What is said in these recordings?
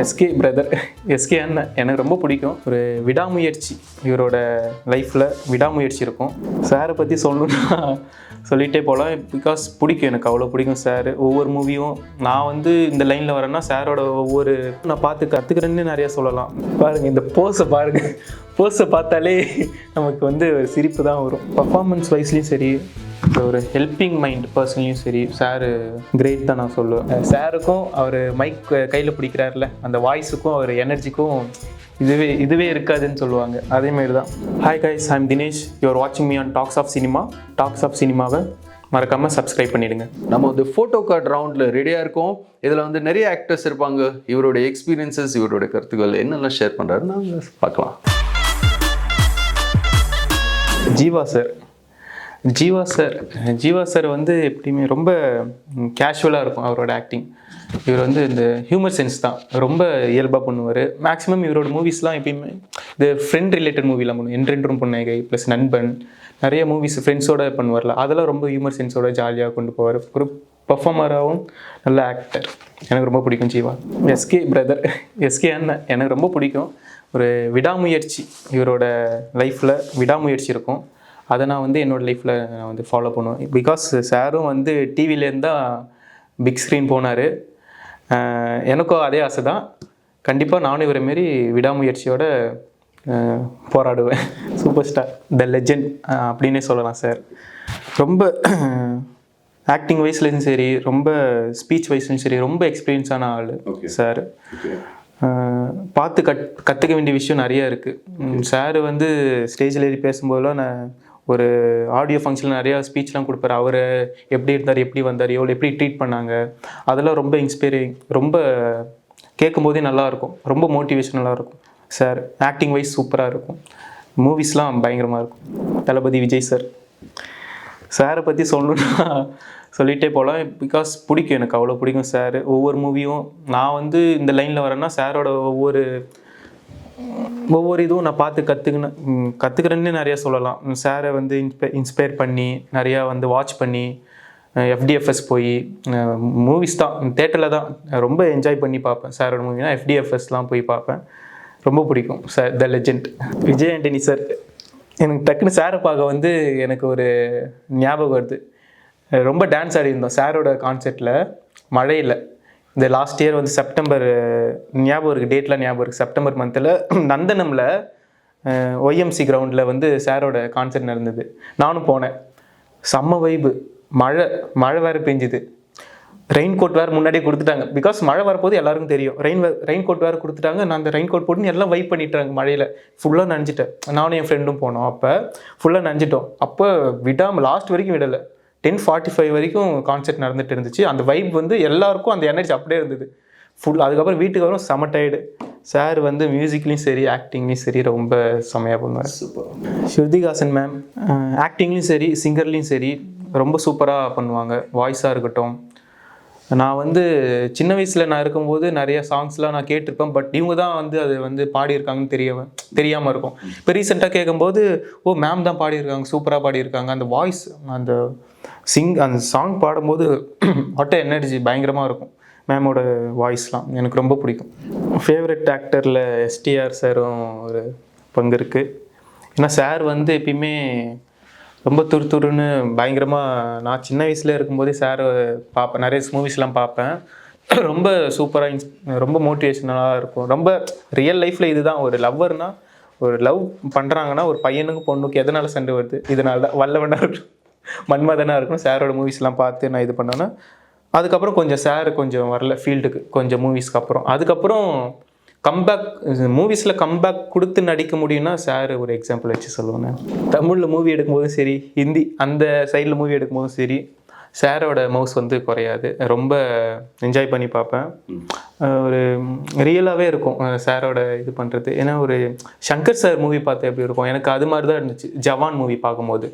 SK brother SK அண்ணன். எனக்கு ரொம்ப பிடிக்கும். ஒரு விடாமுயற்சி. இவரோட லைஃப்பில் விடாமுயற்சி இருக்கும். சாரை பற்றி சொல்லணும்னா சொல்லிகிட்டே போகலாம் பிகாஸ் பிடிக்கும் எனக்கு. அவ்வளோ பிடிக்கும் சார் ஒவ்வொரு மூவியும் நான் வந்து இந்த லைனில் வரேன்னா சாரோட ஒவ்வொரு நான் பார்த்து கற்றுக்கிறேன்னு நிறையா சொல்லலாம். பாருங்கள் இந்த போஸை பாருங்கள் போஸை பார்த்தாலே நமக்கு வந்து சிரிப்பு தான் வரும். பர்ஃபார்மன்ஸ் வைஸ்லேயும் சரி ஒரு ஹெல்பிங் மைண்ட் பர்சன்லையும் சரி சாரு கிரேட் தான் நான் சொல்லுவேன். சாருக்கும் அவர் மைக் கையில் பிடிக்கிறாருல அந்த வாய்ஸுக்கும் அவர் எனர்ஜிக்கும் இதுவே இதுவே இருக்காதுன்னு சொல்லுவாங்க. அதே மாதிரி தான் hi guys I'm Dinesh you're வாட்சிங் me on talks of cinema talks of சினிமாவை மறக்காமல் சப்ஸ்கிரைப் பண்ணிடுங்க. நம்ம வந்து ஃபோட்டோ கார்டு ரவுண்டில் ரெடியாக இருக்கோம். இதில் வந்து நிறைய ஆக்டர்ஸ் இருப்பாங்க. இவருடைய எக்ஸ்பீரியன்சஸ் இவருடைய கருத்துக்கள் என்னெல்லாம் ஷேர் பண்ணுறாரு நாங்கள் பார்க்கலாம். Jiiva sir Jiiva sir Jiiva sir வந்து எப்படியுமே ரொம்ப கேஷுவலாக இருக்கும் அவரோட ஆக்டிங் இவர் வந்து இந்த ஹியூமர் சென்ஸ் தான். ரொம்ப இயல்பாக பண்ணுவார். மேக்ஸிமம் இவரோட மூவிஸ்லாம் எப்பயுமே இந்த ஃப்ரெண்ட் ரிலேட்டட் மூவிலாம் பண்ணுவோம் என்றென்றும் புன்னகை ப்ளஸ் நண்பன் நிறைய மூவிஸ் ஃப்ரெண்ட்ஸோட பண்ணுவார்ல. அதெல்லாம் ரொம்ப ஹியூமர் சென்ஸோட ஜாலியாக கொண்டு போவார். ஒரு பர்ஃபார்மராகவும் நல்ல ஆக்டர் எனக்கு ரொம்ப பிடிக்கும் ஜீவா. எஸ்கே பிரதர் எஸ்கே அண்ணன் எனக்கு ரொம்ப பிடிக்கும். ஒரு விடாமுயற்சி இவரோட லைஃப்பில் விடாமுயற்சி இருக்கும். அதை நான் வந்து என்னோடய லைஃப்பில் நான் வந்து ஃபாலோ பண்ணுவேன். பிகாஸ் சாரும் வந்து டிவிலேருந்து தான் பிக் ஸ்க்ரீன் போனார். எனக்கும் அதே ஆசை தான் கண்டிப்பாக நானும் இவரை மாரி விடாமுயற்சியோட போராடுவேன். சூப்பர் ஸ்டார் த லெஜெண்ட் அப்படின்னே சொல்லலாம் சார் ரொம்ப ஆக்டிங் வைஸ்லேயும் சரி ரொம்ப ஸ்பீச் வைஸ்லையும் சரி ரொம்ப எக்ஸ்பீரியன்ஸான ஆள் சார் பார்த்து கட் கற்றுக்க வேண்டிய விஷயம் நிறைய இருக்குது சார் வந்து ஸ்டேஜில் ஏறி பேசும்போதெல்லாம் நான் ஒரு ஆடியோ ஃபங்க்ஷனில் நிறையா ஸ்பீச்லாம் கொடுப்பாரு. அவர் எப்படி இருந்தார் எப்படி வந்தார் எவ்வளோ எப்படி ட்ரீட் பண்ணாங்க. அதெல்லாம் ரொம்ப இன்ஸ்பைரிங் ரொம்ப கேட்கும்போதே நல்லாயிருக்கும் ரொம்ப மோட்டிவேஷனலாக இருக்கும். சார் ஆக்டிங் வைஸ் சூப்பராக இருக்கும். மூவிஸ்லாம் பயங்கரமாக இருக்கும். தளபதி விஜய் சார் சாரை பற்றி சொல்லணுன்னா சொல்லிகிட்டே போகலாம் பிகாஸ் பிடிக்கும் எனக்கு அவ்வளோ பிடிக்கும் சார் ஒவ்வொரு மூவியும் நான் வந்து இந்த லைனில் வரேன்னா சாரோட ஒவ்வொரு ஒவ்வொரு இதுவும் நான் பார்த்து கற்றுக்கினேன் கற்றுக்கிறேன்னு நிறையா சொல்லலாம். சாரை வந்து இன்ஸ்பை இன்ஸ்பயர் பண்ணி நிறையா வந்து வாட்ச் பண்ணி எஃப்டிஎஃப்எஸ் போய் மூவிஸ் தான் தேட்டரில் தான் ரொம்ப என்ஜாய் பண்ணி பார்ப்பேன். சாரோட மூவினா எஃப்டிஎஃப்எஸ்லாம் போய் பார்ப்பேன். ரொம்ப பிடிக்கும் sir the legend Vijay Antony sir எனக்கு டக்குன்னு சாரை பார்க்க வந்து எனக்கு ஒரு ஞாபகம் வருது. ரொம்ப டான்ஸ் ஆடியிருந்தோம் சாரோட கான்செர்ட்டில் மழையில். இந்த லாஸ்ட் இயர் வந்து செப்டம்பர் ஞாபகம் இருக்குது டேட்லாம் ஞாபகம் இருக்குது செப்டம்பர் மந்தில் நந்தனமில் ஒய்எம்சி கிரவுண்டில் வந்து சாரோட கான்சர்ட் நடந்தது. நானும் போனேன். செம்ம வைப்பு மழை மழை வேறு பெஞ்சுது. ரெயின் கோட் வேறு முன்னாடியே கொடுத்துட்டாங்க. பிகாஸ் மழை வரப்போது எல்லாருக்கும் தெரியும். ரெயின் ரெயின் கோட் வேறு கொடுத்துட்டாங்க. நான் அந்த ரெயின் கோட் போட்டு எல்லாம் வைப் பண்ணிட்டாங்க மழையில். ஃபுல்லாக நனைஞ்சிட்டேன். நானும் என் ஃப்ரெண்டும் போனோம். அப்போ ஃபுல்லாக நனைஞ்சிட்டோம். அப்போ விடாமல் லாஸ்ட் வரைக்கும் விடலை. டென் ஃபார்ட்டி ஃபைவ் வரைக்கும் கான்செர்ட் நடந்துட்டு இருந்துச்சு. அந்த வைப் வந்து எல்லாருக்கும் அந்த எனர்ஜி அப்படியே இருந்தது. ஃபுல் அதுக்கப்புறம் வீட்டுக்கு வரும் செம டயர்டு சார் வந்து மியூசிக்லேயும் சரி ஆக்டிங்லேயும் சரி ரொம்ப செமையாக பண்ணுவார். சூப்பர் ஸ்ருதிகாசன் மேம் ஆக்டிங்லேயும் சரி சிங்கர்லேயும் சரி ரொம்ப சூப்பராக பண்ணுவாங்க. வாய்ஸாக இருக்கட்டும். நான் வந்து சின்ன வயசில் நான் இருக்கும்போது நிறைய சாங்ஸ்லாம் நான் கேட்டிருப்பேன் பட் இவங்க தான் வந்து அது வந்து பாடியிருக்காங்கன்னு தெரிய தெரியாமல் இருக்கும். இப்போ ரீசெண்டாக கேட்கும்போது ஓ மேம் தான் பாடியிருக்காங்க சூப்பராக பாடியிருக்காங்க. அந்த வாய்ஸ் அந்த சிங் அந்த சாங் பாடும்போது வாட்ட எனர்ஜி பயங்கரமாக இருக்கும். மேமோட வாய்ஸ்லாம் எனக்கு ரொம்ப பிடிக்கும். ஃபேவரட் ஆக்டரில் எஸ்டிஆர் சாரும் ஒரு பங்கு இருக்குது ஏன்னா சார் வந்து எப்பயுமே ரொம்ப துரு துருன்னு பயங்கரமாக நான் சின்ன வயசில் இருக்கும்போதே சார் பார்ப்பேன் நிறைய மூவிஸ்லாம் பார்ப்பேன் ரொம்ப சூப்பராக இன்ஸ் ரொம்ப மோட்டிவேஷனலாக இருக்கும். ரொம்ப ரியல் லைஃப்பில் இதுதான். ஒரு லவ்வர்னால் ஒரு லவ் பண்ணுறாங்கன்னா ஒரு பையனுக்கு பொண்ணுக்கு எதனால் சண்டை வருது? இதனால தான் வல்லவனாக இருக்கும் மன்மதனாக இருக்கணும். சாரோட மூவிஸ்லாம் பார்த்து நான் இது பண்ணேன்னா அதுக்கப்புறம் கொஞ்சம் சார் கொஞ்சம் வரல ஃபீல்டுக்கு கொஞ்சம் மூவிஸ்க்கு அப்புறம். அதுக்கப்புறம் கம்பேக் மூவிஸில் கம்பேக் கொடுத்து நடிக்க முடியும்னா சார் ஒரு எக்ஸாம்பிள் வச்சு சொல்லுவேன் தமிழில் மூவி எடுக்கும்போதும் சரி ஹிந்தி அந்த சைடில் மூவி எடுக்கும்போதும் சரி சாரோட மவுஸ் வந்து குறையாது. ரொம்ப என்ஜாய் பண்ணி பார்ப்பேன். ஒரு ரியலாகவே இருக்கும் சாரோட இது பண்ணுறது ஏன்னா ஒரு சங்கர் சார் மூவி பார்த்தா எப்படி இருக்கும்? எனக்கு அது மாதிரி தான் இருந்துச்சு. ஜவான் மூவி பார்க்கும்போது.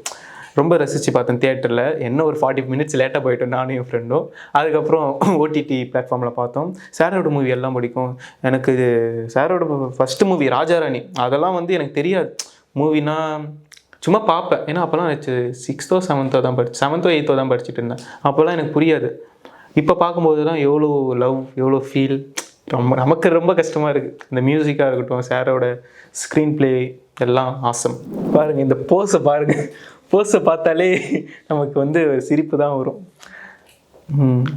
ரொம்ப ரசித்து பார்த்தேன் தியேட்டரில் என்ன ஒரு ஃபார்ட்டி மினிட்ஸ் லேட்டாக போயிட்டோம் நானும் என் ஃப்ரெண்டும் அதுக்கப்புறம் ஓடிடி பிளாட்ஃபார்மில் பார்த்தோம். சாரோட மூவி எல்லாம் பிடிக்கும். எனக்கு இது சாரோட ஃபஸ்ட்டு மூவி ராஜாராணி. அதெல்லாம் வந்து எனக்கு தெரியாது. மூவினா சும்மா பார்ப்பேன். ஏன்னா அப்போல்லாம் எனக்கு சிக்ஸ்த்தோ செவன்த்தோ தான் படிச்சு செவன்த்தோ எயித்தோ தான் படிச்சுட்டு இருந்தேன். அப்போல்லாம் எனக்கு புரியாது. இப்போ பார்க்கும்போது தான் எவ்வளோ லவ் எவ்வளோ ஃபீல் ரொம்ப நமக்கு ரொம்ப கஷ்டமாக இருக்குது இந்த மியூசிக்காக இருக்கட்டும் சாரோட ஸ்க்ரீன் ப்ளே எல்லாம் ஆசம் பாருங்கள் இந்த போஸை பாருங்கள் போஸை பார்த்தாலே நமக்கு வந்து ஒரு சிரிப்பு தான் வரும்.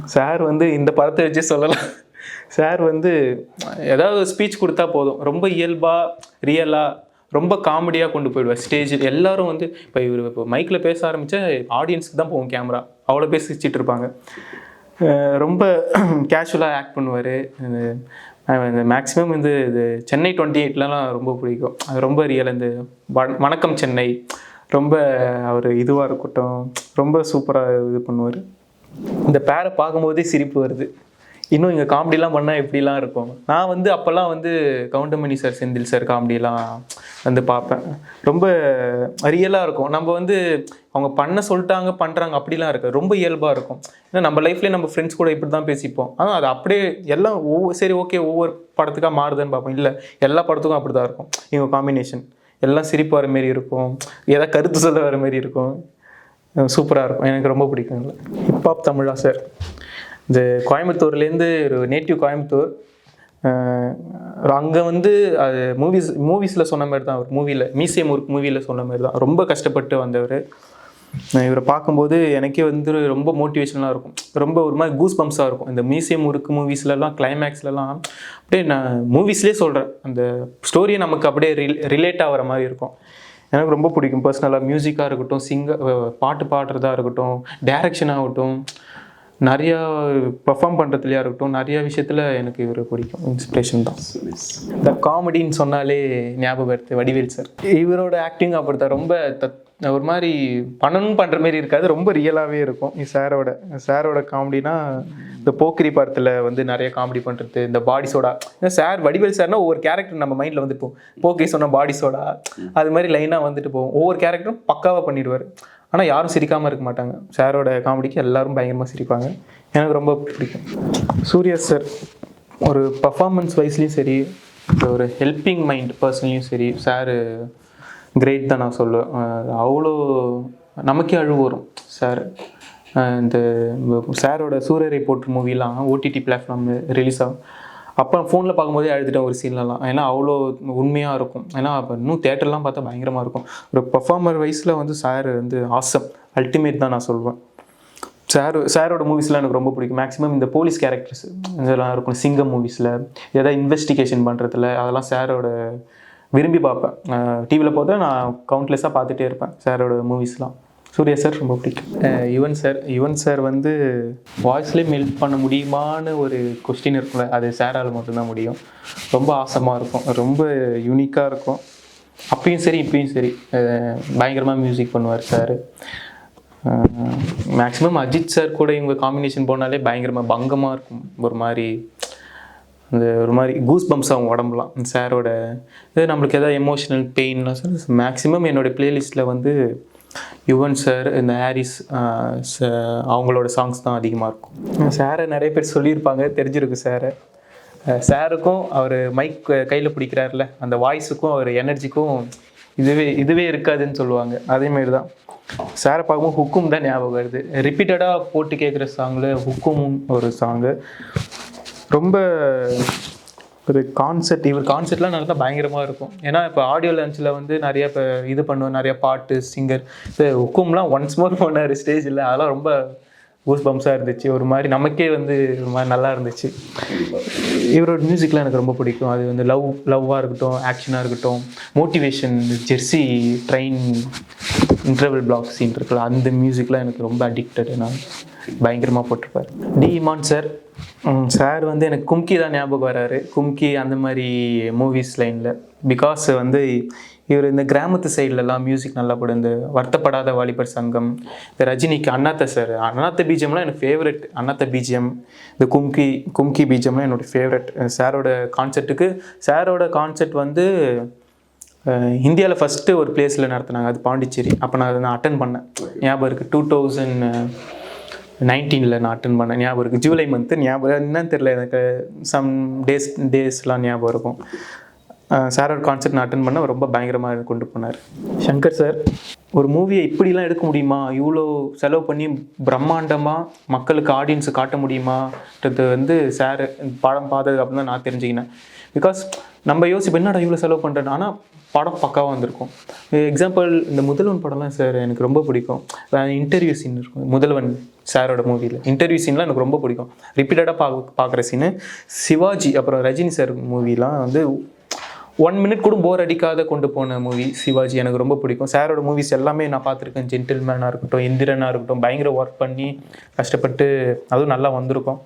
சார் வந்து இந்த படத்தை வச்சே சொல்லலாம். சார் வந்து ஏதாவது ஸ்பீச் கொடுத்தா போதும். ரொம்ப இயல்பாக ரியலாக ரொம்ப காமெடியாக கொண்டு போயிடுவார். ஸ்டேஜில் எல்லாரும் வந்து இப்போ இவர் இப்போ மைக்கில் பேச ஆரம்பித்தா ஆடியன்ஸ்க்கு தான் போகும் கேமரா அவ்வளோ பேர் சிரிச்சிட்டு இருப்பாங்க. ரொம்ப கேஷுவலாக ஆக்ட் பண்ணுவார். இந்த மேக்ஸிமம் வந்து இது சென்னை டுவெண்ட்டி எயிட்லலாம் ரொம்ப பிடிக்கும். அது ரொம்ப ரியல் இந்த வண- வணக்கம் சென்னை. ரொம்ப அவர் இதுவாக இருக்கட்டும் ரொம்ப சூப்பராக இது பண்ணுவார். இந்த பேரை பார்க்கும்போதே சிரிப்பு வருது. இன்னும் இங்கே காமெடிலாம் பண்ணால் எப்படிலாம் இருக்கும். நான் வந்து அப்போல்லாம் வந்து கவுண்டமணி சார் செந்தில் சார் காமெடிலாம் வந்து பார்ப்பேன். ரொம்ப ரியலாக இருக்கும். நம்ம வந்து அவங்க பண்ண சொல்லிட்டாங்க பண்ணுறாங்க அப்படிலாம் இருக்குது. ரொம்ப இயல்பாக இருக்கும். ஏன்னா நம்ம லைஃப்லேயே நம்ம ஃப்ரெண்ட்ஸ் கூட இப்படி தான் பேசிப்போம். ஆனால் அது அப்படியே எல்லாம் ஒவ்வொரு சரி ஓகே ஒவ்வொரு படத்துக்காக மாறுதுன்னு பார்ப்போம். இல்லை எல்லா படத்துக்கும் அப்படி தான் இருக்கும். இவங்க காம்பினேஷன் எல்லாம் சிரிப்பு வர மாரி இருக்கும். ஏதாவது கருத்து சொல்ல வர மாதிரி இருக்கும். சூப்பராக இருக்கும். எனக்கு ரொம்ப பிடிக்கும் ஹிப்ஹாப் தமிழா சார் இந்த கோயம்புத்தூர்லேருந்து ஒரு நேட்டிவ் கோயம்புத்தூர். அங்கே வந்து அது மூவிஸ் மூவிஸில் சொன்ன மாதிரி தான் அவர் மூவியில் மீசியம் முறுக்கு மூவியில் சொன்ன மாதிரி தான் ரொம்ப கஷ்டப்பட்டு வந்தவர். இவரை பார்க்கும்போது எனக்கே வந்து ரொம்ப மோட்டிவேஷனலாக இருக்கும். ரொம்ப ஒரு மாதிரி கூஸ் பம்ப்ஸாக இருக்கும். இந்த மியூசியம் முறுக்கு மூவிஸ்லலாம் கிளைமேக்ஸ்லலாம் அப்படியே நான் மூவிஸ்லேயே சொல்கிறேன் அந்த ஸ்டோரியை நமக்கு அப்படியே ரில் ரிலேட் ஆகிற மாதிரி இருக்கும். எனக்கு ரொம்ப பிடிக்கும். பர்சனலாக மியூசிக்காக இருக்கட்டும் சிங்க பாட்டு பாடுறதா இருக்கட்டும் டைரக்ஷன் ஆகட்டும் நிறையா பர்ஃபார்ம் பண்ணுறதுலையா இருக்கட்டும் நிறையா விஷயத்தில் எனக்கு இவர் பிடிக்கும். இன்ஸ்பிரேஷன் தான். இந்த காமெடின்னு சொன்னாலே ஞாபகம் வடிவேல் சார் இவரோட ஆக்டிங் அப்படித்தான். ரொம்ப தத் ஒரு மாதிரி பண்ணணும் பண்ணுற மாதிரி இருக்காது. ரொம்ப ரியலாகவே இருக்கும். சாரோட சாரோட காமெடினா இந்த போக்கிரி படத்தில் வந்து நிறைய காமெடி பண்ணுறது இந்த பாடி சோடா சார் வடிவேல் சார்னா ஒவ்வொரு கேரக்டர் நம்ம மைண்டில் வந்துட்டு போகும். போக்கிரி சொன்ன பாடி சோடா அது மாதிரி லைனாக வந்துட்டு போகும். ஒவ்வொரு கேரக்டரும் பக்காவாக பண்ணிடுவார். ஆனால் யாரும் சிரிக்காமல் இருக்க மாட்டாங்க. சாரோட காமெடிக்கு எல்லாரும் பயங்கரமாக சிரிப்பாங்க. எனக்கு ரொம்ப பிடிக்கும். சூர்யா சார் ஒரு பர்ஃபார்மன்ஸ் வைஸ்லேயும் சரி ஒரு ஹெல்பிங் மைண்ட் பர்சன்லையும் சரி சார் கிரேட் தான் நான் சொல்லுவேன். அவ்வளோ நமக்கே அழுவு வரும். சார் இந்த சாரோட சூரியரை போட்டு மூவிலாம் ஓடிடி பிளாட்ஃபார்ம் ரிலீஸ் ஆகும். அப்போ ஃபோனில் பார்க்கும்போதே அழுதுட்டேன் ஒரு சீன்லலாம் ஏன்னா அவ்வளோ உண்மையாக இருக்கும். ஏன்னா அப்போ இன்னும் தேட்டர்லாம் பார்த்தா பயங்கரமாக இருக்கும். ஒரு பர்ஃபார்மர் வைஸில் வந்து சார் வந்து ஆசம் அல்டிமேட் தான் நான் சொல்வேன். சார் சாரோட மூவிஸ்லாம் எனக்கு ரொம்ப பிடிக்கும். மேக்ஸிமம் இந்த போலீஸ் கேரக்டர்ஸ் இதெல்லாம் இருக்கும். சிங்கம் மூவிஸில் ஏதாவது இன்வெஸ்டிகேஷன் பண்ணுறதுல அதெல்லாம் சாரோட விரும்பி பார்ப்பேன். டிவியில் போட்டு நான் கவுண்ட்லெஸ்ஸாக பார்த்துட்டே இருப்பேன் சாரோட மூவிஸ்லாம் சூர்யா சார் ரொம்ப பிடிக்கும். யுவன் சார் யுவன் சார் வந்து வாய்ஸ்லேயே மெல்ட் பண்ண முடியுமான்னு ஒரு கொஸ்டின் இருக்கும்ல. அது சாரால் மட்டும்தான் முடியும். ரொம்ப ஆசமாக இருக்கும். ரொம்ப யூனிக்காக இருக்கும். அப்பயும் சரி இப்பயும் சரி. பயங்கரமாக மியூசிக் பண்ணுவார் சார் மேக்ஸிமம் அஜித் சார் கூட இவங்க காம்பினேஷன் போனாலே பயங்கரமாக பங்கமாக இருக்கும். ஒரு மாதிரி அந்த ஒரு மாதிரி கூஸ் பம்ப்ஸ் அவங்க உடம்புலாம் சாரோட இது நம்மளுக்கு எதாவது எமோஷனல் பெயின்லாம் சார் மேக்ஸிமம் என்னோடய ப்ளேலிஸ்ட்டில் வந்து யுவன் சார் இந்த ஹாரிஸ் அவங்களோட சாங்ஸ் தான் அதிகமாக இருக்கும். சாரை நிறைய பேர் சொல்லியிருப்பாங்க தெரிஞ்சிருக்கு சாரை. சாருக்கும் அவர் மைக் கையில் பிடிக்கிறாருல அந்த வாய்ஸுக்கும் அவர் எனர்ஜிக்கும் இதுவே இதுவே இருக்காதுன்னு சொல்லுவாங்க. அதேமாரி தான் சாரை பார்க்கும்போது ஹுக்கும் தான் ஞாபகம் வருது. ரிப்பீட்டடாக போட்டு கேட்குற சாங்கில் ஹுக்கும் ஒரு சாங்கு ரொம்ப ஒரு கான்செர்ட் இவர் கான்செர்ட்லாம் நல்லா பயங்கரமாக இருக்கும். ஏன்னா இப்போ ஆடியோ லான்ச்சில் வந்து நிறைய இப்போ இது பண்ணுவோம் நிறைய பாட்டு சிங்கர் ஹுக்கும்லாம் ஒன்ஸ் மோர் போனார் ஸ்டேஜில் அதெல்லாம் ரொம்ப கூஸ் பம்ப்ஸாக இருந்துச்சு. ஒரு மாதிரி நமக்கே வந்து ஒரு மாதிரி நல்லா இருந்துச்சு. இவரோட மியூசிக்லாம் எனக்கு ரொம்ப பிடிக்கும். அது வந்து லவ் லவ்வாக இருக்கட்டும் ஆக்ஷனாக இருக்கட்டும். Motivation Jersey train interval block scene இருக்குல்ல அந்த மியூசிக்லாம் எனக்கு ரொம்ப அடிக்டட் நான் பயங்கரமாக போட்டிருப்பார். டி இமான் சார் சார் வந்து எனக்கு கும்கி தான் ஞாபகம் வராரு. கும்கி அந்த மாதிரி மூவிஸ் லைனில் பிகாஸ் வந்து இவர் இந்த கிராமத்து சைட்லலாம் மியூசிக் நல்லா போடும் இந்த வருத்தப்படாத வாலிபர் சங்கம் இந்த ரஜினிக்கு அண்ணாத்த சார் அண்ணாத்த பீஜம்லாம் எனக்கு ஃபேவரட் அண்ணாத்த பீஜியம் இந்த கும்கி கும்கி பீஜம்லாம் என்னோட ஃபேவரட் சாரோட கான்செர்ட்டுக்கு சாரோட கான்செர்ட் வந்து இந்தியாவில் ஃபஸ்ட்டு ஒரு பிளேஸில் நடத்துனாங்க. அது பாண்டிச்சேரி. அப்போ நான் அதை நான் அட்டன் பண்ணேன். ஞாபகம் இருக்குது டூ தௌசண்ட் நைன்டீனில் நான் அட்டன் பண்ணேன். ஞாபகம் இருக்குது ஜூலை மந்த்து ஞாபகம் என்னன்னு தெரியல. எனக்கு சம் டேஸ் டேஸ்லாம் ஞாபகம் இருக்கும். சாரோட கான்செப்ட் நான் அட்டன் பண்ண ரொம்ப பயங்கரமாக கொண்டு போனார். சங்கர் சார் ஒரு மூவியை இப்படிலாம் எடுக்க முடியுமா? இவ்வளோ செலவு பண்ணி பிரம்மாண்டமாக மக்களுக்கு ஆடியன்ஸை காட்ட முடியுமான்றது வந்து சார் பாடம் பார்த்ததுக்கு அப்புறம் தான் நான் தெரிஞ்சுக்கினேன். பிகாஸ் நம்ம யோசிப்போம் என்னடா இவ்வளோ செலவு பண்ணுறேன் ஆனால் படம் பக்காவாக வந்திருக்கும். எக்ஸாம்பிள் இந்த முதல்வன் படம்லாம் சார் எனக்கு ரொம்ப பிடிக்கும். இன்டர்வியூ சீன் இருக்கும். முதல்வன் சாரோட மூவியில் இன்டர்வியூ சீன்லாம் எனக்கு ரொம்ப பிடிக்கும். ரிப்பீட்டடாக பா பார்க்குற சீனு சிவாஜி அப்புறம் ரஜினி சார் மூவிலாம் வந்து ஒன் மினிட் கூட போர் அடிக்காத கொண்டு போன மூவி சிவாஜி எனக்கு ரொம்ப பிடிக்கும். சாரோட மூவிஸ் எல்லாமே நான் பார்த்துருக்கேன். ஜென்டில்மேனாக இருக்கட்டும் இந்திரனாக இருக்கட்டும் பயங்கர ஒர்க் பண்ணி கஷ்டப்பட்டு அதுவும் நல்லா வந்திருக்கும்.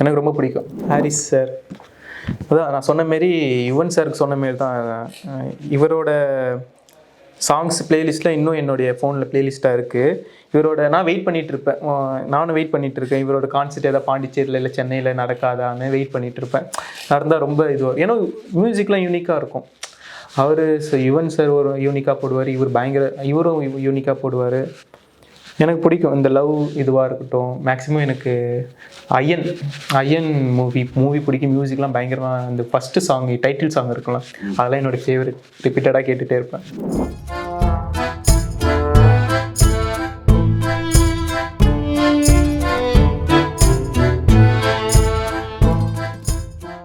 எனக்கு ரொம்ப பிடிக்கும். Harris sir. அதான் நான் சொன்ன மாரி யுவன் சாருக்கு சொன்ன மாரி தான் இவரோட சாங்ஸ் பிளேலிஸ்ட்டில் இன்னும் என்னுடைய ஃபோனில் பிளேலிஸ்ட்டாக இருக்குது இவரோட நான் வெயிட் பண்ணிகிட்டு இருப்பேன் நானும் வெயிட் பண்ணிகிட்டு இருக்கேன் இவரோட கான்சர்ட் ஏதாவது பாண்டிச்சேரியில் இல்லை சென்னையில் நடக்காதான்னு வெயிட் பண்ணிகிட்டு இருப்பேன் நடந்தால் ரொம்ப இது ஏன்னா மியூசிக்லாம் யூனிக்காக இருக்கும். அவர் யுவன் சார் ஒரு யூனிக்காக போடுவார். இவர் பயங்கர இவரும் யூனிக்காக போடுவார். எனக்கு பிடிக்கும். இந்த லவ் இதுவாக இருக்கட்டும் மேக்ஸிமம் எனக்கு ஐயன் ஐயன் மூவி மூவி பிடிக்கும். மியூசிக்லாம் பயங்கரமாக அந்த ஃபஸ்ட்டு சாங் டைட்டில் சாங் இருக்கலாம் அதெல்லாம் என்னோடய ஃபேவரட் ரிப்பீட்டடாக கேட்டுகிட்டே இருப்பேன்.